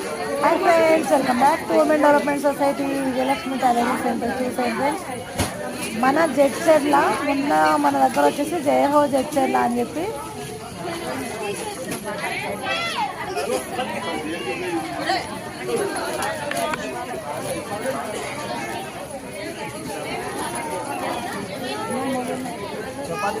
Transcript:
Hi friends welcome back to women development society Vijayalakshmi talent centre చూసాయి friends మన జడ్చర్ల నిన్న మన దగ్గర వచ్చేసి జయహో జడ్చర్ల అని చెప్పి. చపాతి